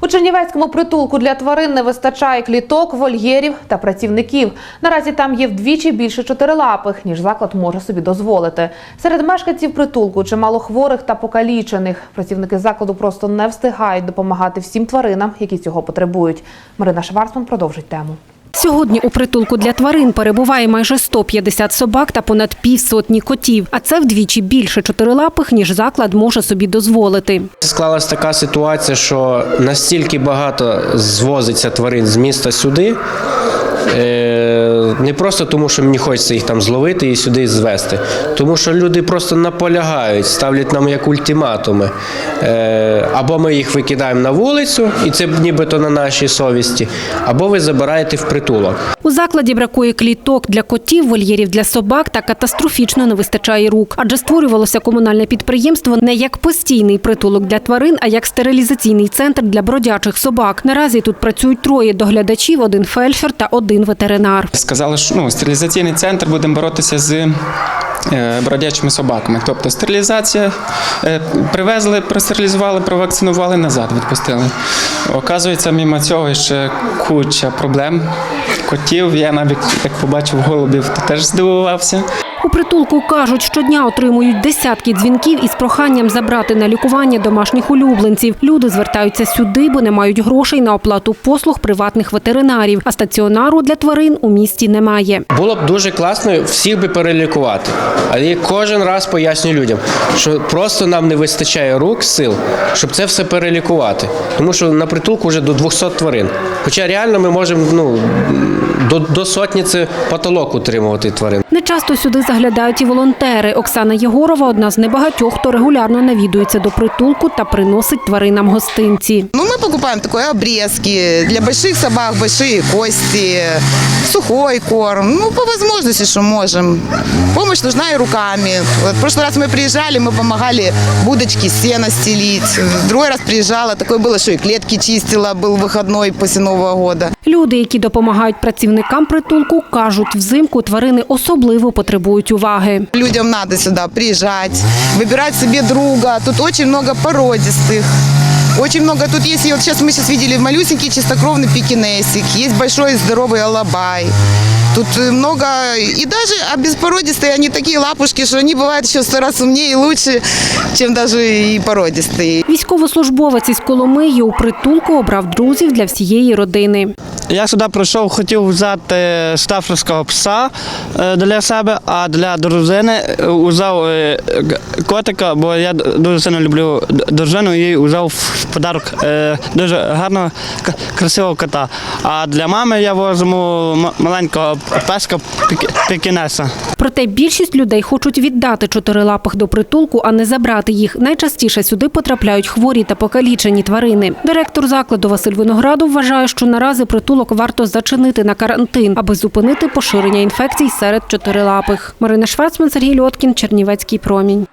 У Чернівецькому притулку для тварин не вистачає кліток, вольєрів та працівників. Наразі там є вдвічі більше чотирилапих, ніж заклад може собі дозволити. Серед мешканців притулку чимало хворих та покалічених. Працівники закладу просто не встигають допомагати всім тваринам, які цього потребують. Марина Шварцман продовжить тему. Сьогодні у притулку для тварин перебуває майже 150 собак та понад півсотні котів. А це вдвічі більше чотирилапих, ніж заклад може собі дозволити. Склалась така ситуація, що настільки багато звозиться тварин з міста сюди. Е, Не просто тому, що мені хочеться їх там зловити і сюди звезти, тому що люди просто наполягають, ставлять нам як ультиматуми. Е, Або ми їх викидаємо на вулицю, і це нібито на нашій совісті, або ви забираєте в притулок. У закладі бракує кліток для котів, вольєрів для собак та катастрофічно не вистачає рук. Адже створювалося комунальне підприємство не як постійний притулок для тварин, а як стерилізаційний центр для бродячих собак. Наразі тут працюють троє доглядачів, один фельдшер та один ветеринар. Сказали, що ну, стерилізаційний центр будемо боротися з е, бродячими собаками. Тобто стерилізація е, привезли, простерилізували, провакцинували, назад відпустили. Оказується, мимо цього ще куча проблем. Котів, я навіть як побачив голубів, то теж здивувався. У притулку кажуть, щодня отримують десятки дзвінків із проханням забрати на лікування домашніх улюбленців. Люди звертаються сюди, бо не мають грошей на оплату послуг приватних ветеринарів. А стаціонару для тварин у місті немає. Було б дуже класно всіх би перелікувати. Але я кожен раз пояснюю людям, що просто нам не вистачає рук, сил, щоб це все перелікувати. Тому що на притулку вже до 200 тварин. Хоча реально ми можемо ну, до, до сотні це потолок утримувати тварин. Не часто сюди заглядають і волонтери. Оксана Єгорова одна з небагатьох, хто регулярно навідується до притулку та приносить тваринам гостинці. Ну, мы покупаем такой обрезки. Для больших собак большие кости, сухой корм. Ну, по возможности, что можем. Помощь нужна и руками. Вот в прошлый раз мы приезжали, мы помогали будочки, сено стелить. В Другой раз приезжала, такое было, что и клетки чистила, был выходной после Нового года. Люди, які допомагають працівникам притулку, кажуть, взимку тварини особливо потребують уваги. Людям надо сюда приезжать, выбирать себе друга. Тут очень много породистых. Очень много тут есть, и вот сейчас мы сейчас видели малюсенький чистокровный пекинесик, есть большой здоровый алабай. Тут э, много, и даже а беспородистые, они такие лапушки, что они бывают еще в сто раз умнее и лучше, чем даже и породистые. Військовослужбовець із Коломиї у притулку обрав друзів для всієї родини. Я сюди прийшов, хотів взяти стаферського пса е, для себе, а для дружини е, взяв е, котика, бо я дуже сильно люблю дружину і взяв в подарок е, дуже гарного, красивого кота. А для мами я возьму маленького песка пік- пекінеса. Проте більшість людей хочуть віддати чотирилапих до притулку, а не забрати їх. Найчастіше сюди потрапляють хворі та покалічені тварини. Директор закладу Василь Виноградов вважає, що наразі притулок варто зачинити на карантин, аби зупинити поширення інфекцій серед чотирилапих. Марина Шварцман, Сергій Льоткін, Чернівецький промінь.